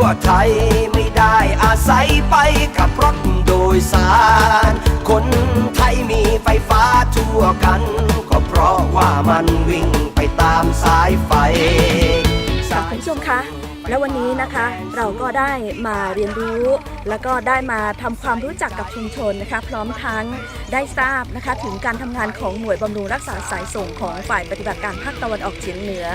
วไทยไม่ได้อาศัยไปกับรถโดยสาร คนไทยมีไฟฟ้าทั่วกัน ก็เพราะว่ามันวิ่งไปตามสายไฟ คุณผู้ชมคะ และวันนี้นะคะเราก็ได้มาเรียนรู้ แล้วก็ได้มาทำความรู้จักกับชุมชนนะคะ พร้อมทั้งได้ทราบนะคะถึงการทำงานของหน่วยบำรุงรักษาสายส่งของฝ่ายปฏิบัติการภาคตะวันออกเฉียงเหนือ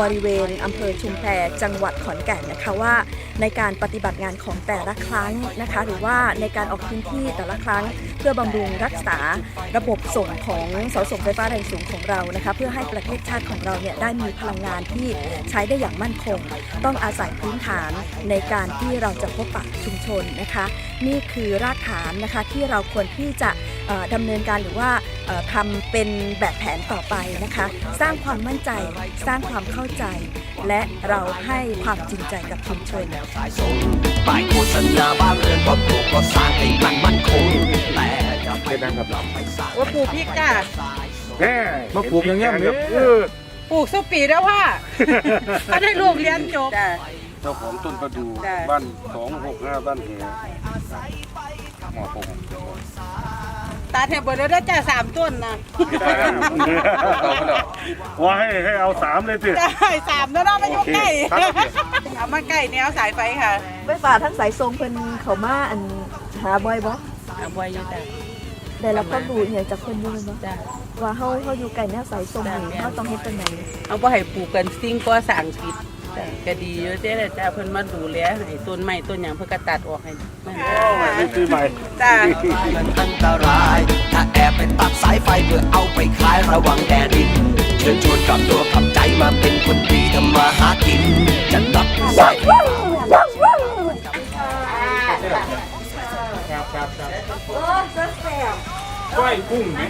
บริเวณอำเภอชุมแพจังหวัดขอนแก่นนะคะว่า ในการปฏิบัติงานของแต่ละครั้งนะคะ หรือว่าในการออกพื้นที่แต่ละครั้ง เพื่อบำรุงรักษาระบบส่งของเสาส่งไฟฟ้าแรงสูงของเรานะคะ เพื่อให้ประเทศชาติของเราเนี่ยได้มีพลังงานที่ใช้ได้อย่างมั่นคง ต้องอาศัยพื้นฐานในการที่เราจะพบปะชุมชนนะคะ นี่คือรากฐานนะคะที่เราควรที่จะเอ่อดำเนินการหรือว่าเอ่อทำเป็นแบบแผนต่อไปนะคะ สร้างความมั่นใจสร้างความเข้าใจ และเราให้ความจริงใจกับชุมชนสายส่งป้ายโฆษณาบ้านเรือนครอบครัวก็สร้างให้มันมั่นคงแต่จะไปนำเราไปสร้างว่าปลูกพริกจ้ะแม่มาปลูกอย่างเงี้ยแบบเออ ปลูกสุปีแล้วว่าก็ได้ลูกเรียนจบ จ้ะ เจ้าของต้นประดูได้บ้านสองหกห้าบ้านแหหมอผม ตาแถบเบอร์แล้วได้จ้ะสามต้นนะว่าให้ให้เอาสามเลยสิ ได้สามแล้วเนาะไม่ยุ่งใกล้โอเคครับ เอามาใกล้แนวสายไฟค่ะไฟฟ้าทั้งสายทรงเพิ่นเขามาอันหาบ่อยบ่เอาไว้อยู่จ้ะได้รับความรู้เนี่ยจากเพิ่นอยู่บ่จ้ะ ว่าเฮาเฮาอยู่ไกลแนวสายทรงนี่เฮาต้องเฮ็ดจังไดเอาไปให้ปลูกกันสิ่งก่อสร้างผิดจ้ะก็ดีอยู่เจ้เลยจ้ะเพิ่นมาดูแลให้ต้นไม้ต้นหยังเพิ่นก็ตัดออกให้นั่นนี่คือใหม่จ้ะมันอันตราย ถ้าแอบไปตัดสายไฟเพื่อเอาไปขายระวังแดดดินเชิญชวนกลับตัวกลับใจมาเป็นคนดีทำมาหากินจะตัดสายไฟก้อยกุ้งไหม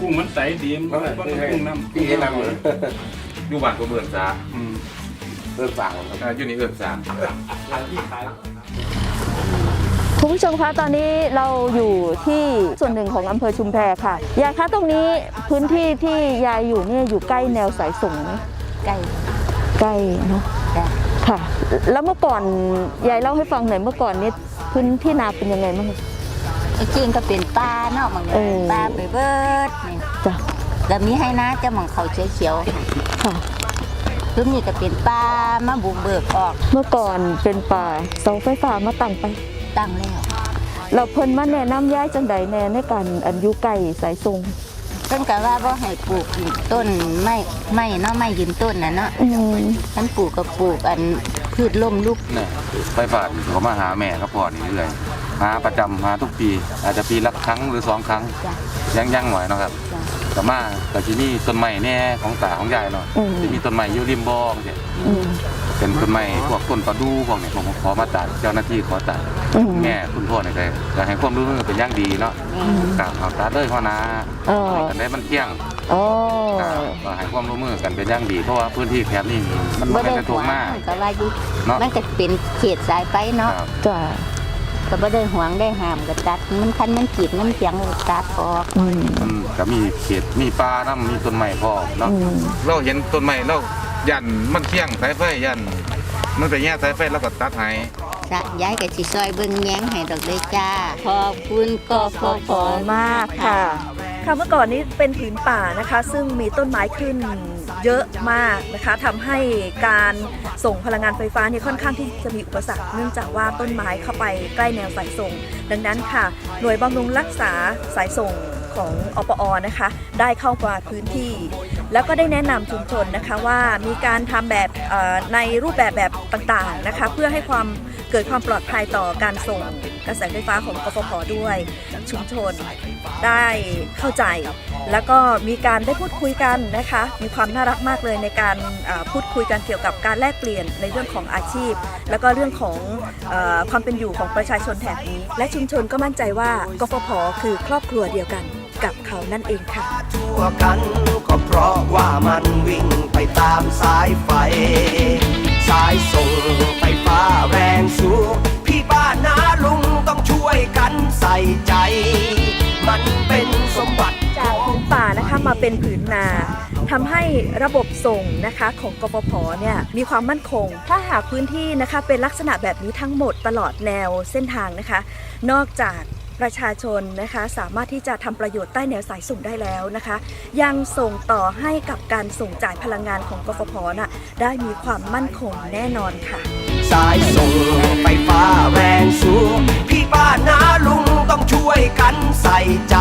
กุ้งมันใสดีมันก็กุ้งน้ำพี่แนะนำเลยอยู่บ้านก็เบื่อจ้าอืมเอื้อสางครับอ่าอยู่นี่เอื้อสางคุณผู้ชมคะตอนนี้เราอยู่ที่ส่วนหนึ่งของอำเภอชุมแพค่ะ ยายคะตรงนี้พื้นที่ที่ยายอยู่เนี่ยอยู่ใกล้แนวสายส่งไหมใกล้ใกล้เนาะจ้ะค่ะ แล้วเมื่อก่อนยายเล่าให้ฟังหน่อยเมื่อก่อนนี้พื้นที่นาเป็นยังไงบ้างไอ้ จริงก็เป็นป้าเนาะมันเออ ป้าไปเบิดนี่จ้ะแล้วมีให้นะจะหมองเขาเขียวๆค่ะค่ะคือนี่ก็เป็นป้ามาบุกเบิกออกเมื่อก่อนเป็นป่าเสาไฟฟ้ามาตั้งไป ตั้งแล้วเราเพิ่นมาแนะนำย้ายจังใดแน่ในการอันอยุไก่สายทรงเพิ่นก็ว่าบ่ให้ปลูกต้นไม้ไม้เนาะไม้ยืนต้นน่ะเนาะอืมท่านปลูกก็ปลูกอันพืชล้มลุกเนี่ยไฟฟ้าเขามาหาแม่ครับพ่อนี่เรื่อย หาประจำหาทุกปี อาจจะปีละครั้งหรือสองครั้งจ้ะ ยังยังหน่อยเนาะครับจ้ะ แต่มาแต่ที่นี่ต้นไม้แน่ของตาของยายเนาะอืม จะมีต้นไม้อยู่ริมบ่อเนี่ยอืมเป็นต้นไม้พวกต้นประดูพวกเนี่ยผมขอมาตัดเจ้าหน้าที่ขอตัดอืมแม่คุณพ่อเนี่ยก็จะให้ความรู้เป็นอย่างดีเนาะนี่ครับเอาตัดเลยพ่อนะเออกันได้มันเที่ยงอ๋อครับก็ให้ความร่วมมือกันเป็นอย่างดีเพราะว่าพื้นที่แคบนี่มันไม่ได้ถูกมากมันก็ว่าอยู่เนาะ มันก็เป็นเขตสายไฟเนาะ ครับจ้ะ ก็บ่ได้หวงได้ห้ามก็ตัด มันคันมันจีบมันเสียงก็ตัดออกอืมมันก็มีเขตมีป่าน้ำมีต้นไม้พร้อมเนาะ อืมเราเห็นต้นไม้เรายันมันเที่ยงสายไฟยัน มันไปแย่สายไฟแล้วก็ตัดให้สะย้ายกับสิซอยเบิ่งแย้งให้ดอกเลยจ้า ขอบคุณกฟผมากค่ะ ค่ะเมื่อก่อนนี้เป็นผืนป่านะคะ ซึ่งมีต้นไม้ขึ้นเยอะมากนะคะทำให้การส่งพลังงานไฟฟ้าเนี่ยค่อนข้างที่จะมีอุปสรรคเนื่องจากว่าต้นไม้เข้าไปใกล้แนวสายส่ง ดังนั้นค่ะ หน่วยบำรุงรักษาสายส่งของอปอนะคะ ได้เข้ามาพื้นที่ แล้วก็ได้แนะนำชุมชนนะคะว่ามีการทำแบบในรูปแบบแบบต่างๆนะคะ เพื่อให้ความ เกิดความปลอดภัยต่อการส่งกระแสไฟฟ้าของกฟผด้วย ชุมชนได้เข้าใจ แล้วก็มีการได้พูดคุยกันนะคะ มีความน่ารักมากเลยในการพูดคุยกันเกี่ยวกับการแลกเปลี่ยนในเรื่องของอาชีพ แล้วก็เรื่องของอความเป็นอยู่ของประชาชนแถบนี้ และชุมชนก็มั่นใจว่ากฟผคือครอบครัวเดียวกันกับเขานั่นเองค่ะทั่วกันก็เพราะว่ามันวิ่งไปตามสายไฟ สายส่งไฟฟ้าแรงสูงพี่ป้านาลุงต้องช่วยกันใส่ใจ มันเป็นสมบัติจากพื้นป่านะคะมาเป็นผืนนาทำให้ระบบส่งนะคะของกฟผเนี่ยมีความมั่นคง ถ้าหากพื้นที่นะคะเป็นลักษณะแบบนี้ทั้งหมดตลอดแนวเส้นทางนะคะ นอกจาก ประชาชนนะคะสามารถที่จะทำประโยชน์ใต้แนวสายส่งได้แล้วนะคะ ยังส่งต่อให้กับการส่งจ่ายพลังงานของกฟผนะ่ะได้มีความมั่นคงแน่นอนค่ะ สายส่งไฟฟ้าแรงสูงพี่ป้านาลุงต้องช่วยกันใส่ใจ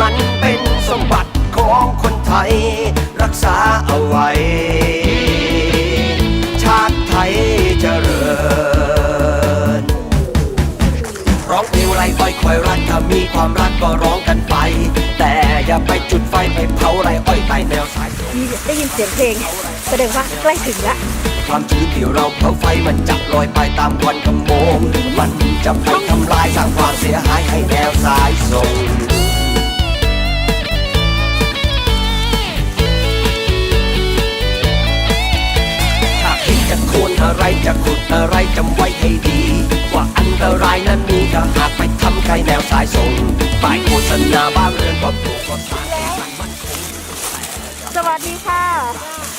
มันเป็นสมบัติของคนไทย รักษาเอาไว้ ชาติไทยเจริญ ร้องเพลงไรอ้อยคอยรักถ้ามีความรักก็ร้องกันไป แต่อย่าไปจุดไฟไปเผาไรอ้อยใต้แนวสายส่งมีได้ยินเสียงเพลง แสดงว่าใกล้ถึงแล้วความชื้นที่เราเผาไฟมันจะลอยไปตามควันขโมงมันจะไปทำลายสร้างความเสียหายให้แนวสายส่งถ้าคิดจะโคนอะไรจะขุดอะไรจำไว้ให้ดีว่าอัน ตรายนั้นมีถ้าหากไปทำใกล้แนวสายส่งป้ายโฆษณาบ้านเรือนก็ปลูกก็ทางให้มันคงสวัสดีค่ะ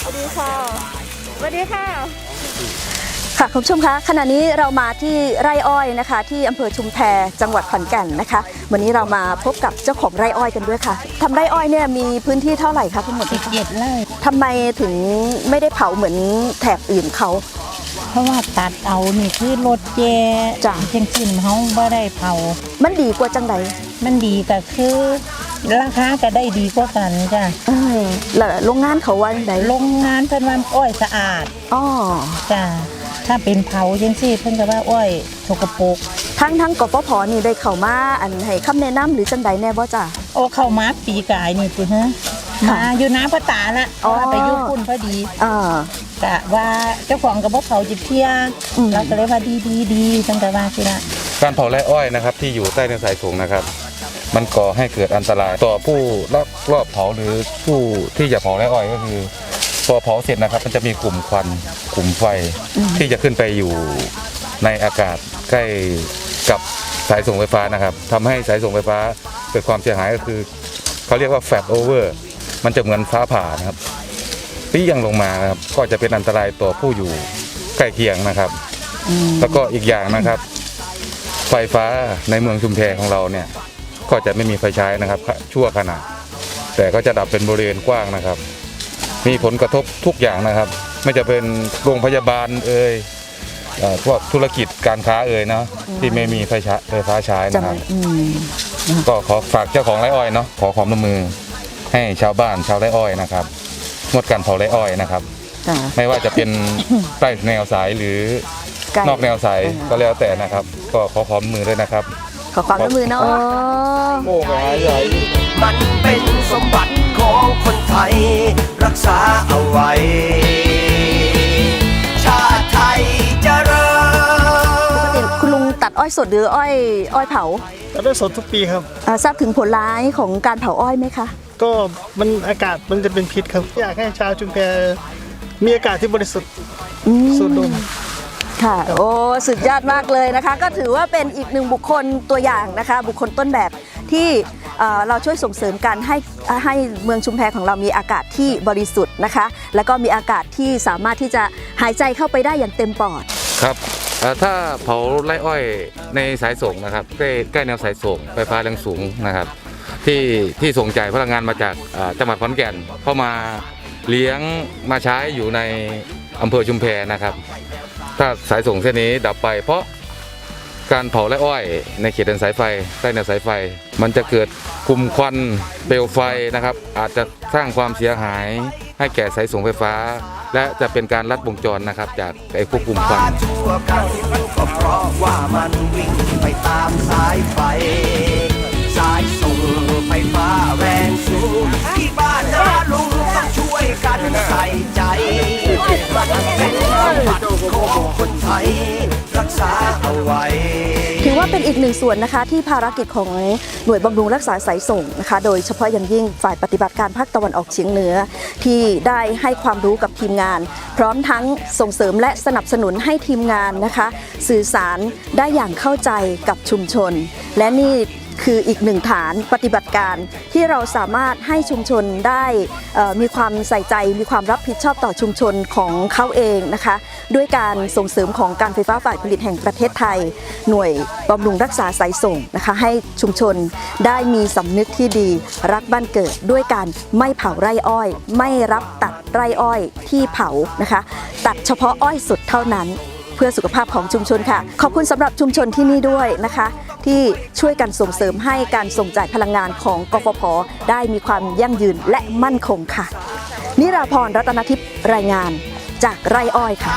สวัสดีค่ะ สวัสดีค่ะ ค่ะคุณผู้ชมคะขณะนี้เรามาที่ไร่อ้อยนะคะ ที่อำเภอชุมแพจังหวัดขอนแก่นนะคะ วันนี้เรามาพบกับเจ้าของไร่อ้อยกันด้วยค่ะทำไร่อ้อยเนี่ยมีพื้นที่เท่าไหร่คะทั้งหมดสิบเจ็ดไร่ทำไมถึงไม่ได้เผาเหมือนแถบอื่นเขา เพราะว่าตัดเอานี่คือรถแย่จ้ะ จังขึ้นเขาบ่ได้เผา มันดีกว่าจังใดมันดีก็คือ ราคาก็ได้ดีกว่ากันจ้ะเออแล้วโรงงานเขาว่าจังใดโรงงานเพิ่นว่าอ้อยสะอาดอ๋อจ้ะถ้าเป็นเผาจังซี่เพิ่นก็ว่าอ้อยสกปรกทั้งทั้งกปพนี่ได้เข้ามาอันให้คำแนะนำหรือจังใดแน่บ่จ้ะ โอ้เข้ามาปีกายนี่ติฮะค่ะมาอยู่น้ำพระตาละเพอ๋อ ราะว่าไปอยุ่คุณพอดี อ่า กะว่าเจ้าของกับบ่เผาจิบเที่ยอืมเราก็เลยว่าดีดีดีจังแต่ว่าสิละการเผาไร่อ้อยนะครับที่อยู่ใต้แนวสายสูงนะครับ มันก่อให้เกิดอันตรายต่อผู้ลักลอบเผาหรือผู้ที่จะเผาไร่อ้อยก็คือพอเผาเสร็จนะครับ มันจะมีกลุ่มควันกลุ่มไฟที่จะขึ้นไปอยู่ในอากาศใกล้กับสายส่งไฟฟ้านะครับทำให้สายส่งไฟฟ้าเกิดความเสียหายก็คือ เขาเรียกว่าแฟลชโอเวอร์มันจะเหมือนฟ้าผ่านะครับ ปียังลงมานะครับ ก็จะเป็นอันตรายต่อผู้อยู่ใกล้เคียงนะครับ แล้วก็อีกอย่างนะครับ ไฟฟ้าในเมืองชุมแพของเราเนี่ย ก็จะไม่มีไฟใช้นะครับ ชั่วขณะแต่ก็จะดับเป็นบริเวณกว้างนะครับ มีผลกระทบทุกอย่างนะครับ ไม่จะเป็นโรงพยาบาลเอ่ยเอ่อพวกธุรกิจการค้าเอ่ยเนาะที่ไม่มีไฟใช้ไฟฟ้าใช้จะนะครับอืมก็ขอฝากเจ้าของไร่อ้อยเนาะขอความร่วมมือให้ชาวบ้านชาวไร่อ้อยนะครับ งดการเผาไร่อ้อยนะครับ จ้ะ ไม่ว่าจะเป็น ใต้แนวสายหรือไก่นอกแนวสายอ่าก็แล้วแต่นะครับ ก็ขอความร่วมมือด้วยนะครับ ขอความร่วมมือเนาะ โอ้หายใหญ่มันเป็นสมบัติของคนไทย รักษาเอาไว้ ชาติไทยเจริญคุณลุงตัดอ้อยสดหรืออ้อยอ้อยเผาตัดได้สดทุกปีครับอ่าทราบถึงผลร้ายของการเผาอ้อยไหมคะ ก็มันอากาศมันจะเป็นพิษครับ อยากให้ชาวชุมแพมีอากาศที่บริสุทธิ์อืมสูดดมค่ะ โอ้สุดยอดมากเลยนะคะ ก็ถือว่าเป็นอีกหนึ่งบุคคลตัวอย่างนะคะ บุคคลต้นแบบที่เอ่อเราช่วยส่งเสริมการให้ให้เมืองชุมแพของเรามีอากาศที่บริสุทธิ์นะคะ แล้วก็มีอากาศที่สามารถที่จะหายใจเข้าไปได้อย่างเต็มปอดครับเอ่อถ้าเผาไร่อ้อยในสายส่งนะครับใกล้ใกล้แนวสายส่งไฟฟ้าแรงสูงนะครับ ที่ที่ส่งจ่ายพลังงานมาจากจังหวัดขอนแก่นเข้ามาเลี้ยงมาใช้อยู่ในอำเภอชุมแพนะครับ ถ้าสายส่งเส้นนี้ดับไป เพราะการเผาไร่อ้อย ในเขตเดินสายไฟใต้แนวสายไฟ มันจะเกิดกลุ่มควันเปลวไฟนะครับ อาจจะสร้างความเสียหายให้แก่สายส่งไฟฟ้า และจะเป็นการลัดวงจรนะครับ จากไอ้พวกกลุ่มควันทั่วกันก็เพราะว่ามันวิ่งไปตามสายไฟ ขอคนไทย รักษาเอาไว้ ถือว่าเป็นอีกหนึ่งส่วนนะคะที่ภารกิจของหน่วยบำรุงรักษาสายส่งนะคะ โดยเฉพาะอย่างยิ่งฝ่ายปฏิบัติการภาคตะวันออกเฉียงเหนือ ที่ได้ให้ความรู้กับทีมงาน พร้อมทั้งส่งเสริมและสนับสนุนให้ทีมงานนะคะ สื่อสารได้อย่างเข้าใจกับชุมชน และนี่ คืออีกหนึ่งฐานปฏิบัติการที่เราสามารถให้ชุมชนได้มีความใส่ใจมีความรับผิดชอบต่อชุมชนของเขาเองนะคะ ด้วยการส่งเสริมของการไฟฟ้าฝ่ายผลิตแห่งประเทศไทย หน่วยบำรุงรักษาสายส่งนะคะให้ชุมชนได้มีสำนึกที่ดีรักบ้านเกิดด้วยการไม่เผาไร่อ้อย ไม่รับตัดไร่อ้อยที่เผานะคะ ตัดเฉพาะอ้อยสุดเท่านั้น เพื่อสุขภาพของชุมชนค่ะ ขอบคุณสำหรับชุมชนที่นี่ด้วยนะคะ ที่ช่วยกันส่งเสริมให้การส่งจ่ายพลังงานของกฟผได้มีความยั่งยืนและมั่นคงค่ะ นิราพรรัตนทิพย์รายงานจากไรอ้อยค่ะ